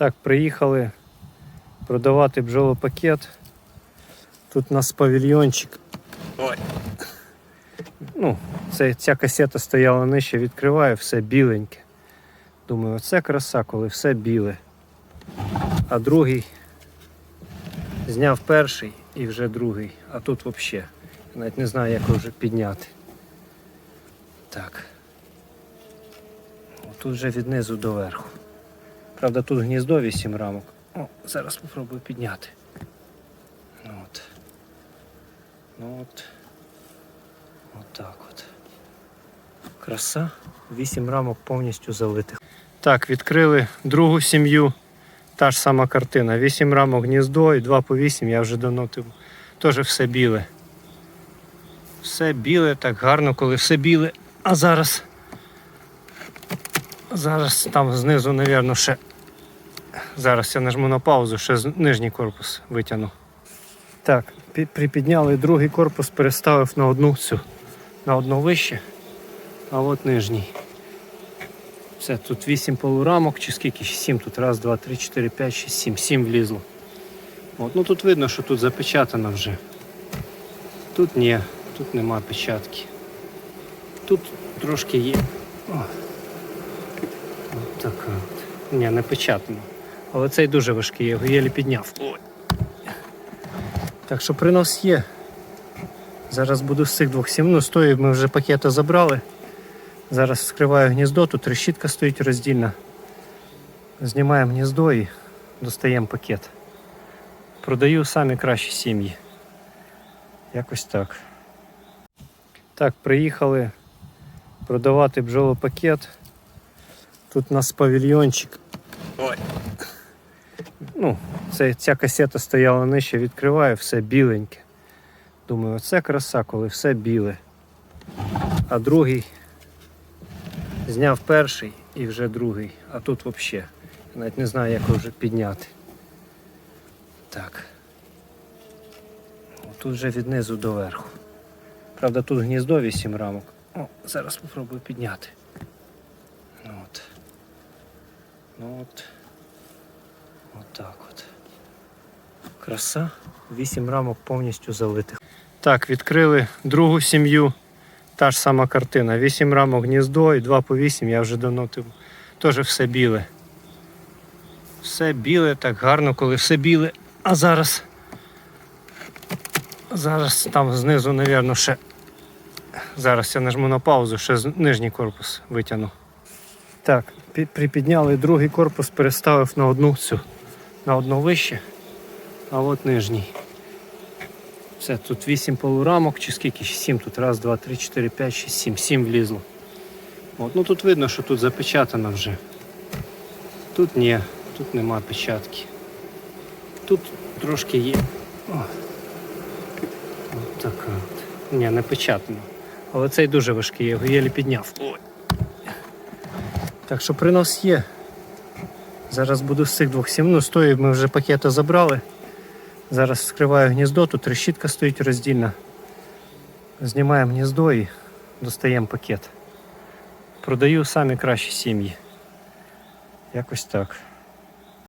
Так, приїхали продавати бджолопакет. Тут у нас павільйончик. Ой. Ну, це, ця касета стояла нижче, відкриваю, все біленьке. Думаю, оце краса, коли все біле. А другий зняв перший і вже другий, а тут взагалі. Навіть не знаю, як його вже підняти. Так. Тут вже від низу до верху. Правда, тут гніздо 8 рамок. О, зараз спробую підняти. Ну от. Ну от. Отак от. Краса. 8 рамок повністю залитих. Так, відкрили другу сім'ю. Та ж сама картина. 8 рамок гніздо і 2 по 8 я вже давно тим. Теж все біле. Все біле, так гарно, коли все біле. А зараз. Зараз там знизу, мабуть, ще. Зараз я нажму на паузу, ще нижній корпус витягну. Так, припідняли другий корпус, переставив на одну цю, на одну вище, а от нижній. Все, тут 8 полурамок чи скільки? 7 тут. Раз, два, три, чотири, п'ять, шість, сім. Сім влізло. От, ну тут видно, що тут запечатано вже. Тут ні, тут нема печатки. Тут трошки є. О. От така от. Ні, не печатано. Але цей дуже важкий, я його єлі підняв. Ой. Так що принос є. Зараз буду з цих двох сім. Ну, стої ми вже пакета забрали. Зараз вскриваю гніздо, тут решітка стоїть роздільна. Знімаємо гніздо і достаємо пакет. Продаю самі кращі сім'ї. Якось так. Так, приїхали продавати бджолопакет. Тут у нас павільйончик. Ой. Ну, це, ця касета стояла нижче, відкриваю, все біленьке. Думаю, оце краса, коли все біле. А другий зняв перший і вже другий, а тут взагалі. Навіть не знаю, як його вже підняти. Так. Тут вже від низу до верху. Правда, тут гніздо 8 рамок. О, зараз спробую підняти. Ну от. Ну от. Отак от. Краса. 8 рамок повністю залитих. Так, відкрили другу сім'ю. Та ж сама картина. 8 рамок гніздо і 2 по 8 я вже давно тим. Теж все біле. Все біле, так гарно, коли все біле. А зараз. Зараз там знизу, мабуть, ще. Зараз я нажму на паузу, ще нижній корпус витягну. Так, припідняли другий корпус, переставив на одну цю, на одну вище, а от нижній. Все, тут 8 полурамок чи скільки? 7 тут. Раз, два, три, чотири, п'ять, шість, сім. Сім влізло. От, ну тут видно, що тут запечатано вже. Тут ні, тут нема печатки. Тут трошки є. О. От така от. Ні, не печатано. Але цей дуже важкий, я його єлі підняв. Ой. Так що принос є. Зараз буду з цих двох сім. Ну, стої ми вже пакета забрали. Зараз вскриваю гніздо, тут решітка стоїть роздільна. Знімаємо гніздо і достаємо пакет. Продаю самі кращі сім'ї. Якось так.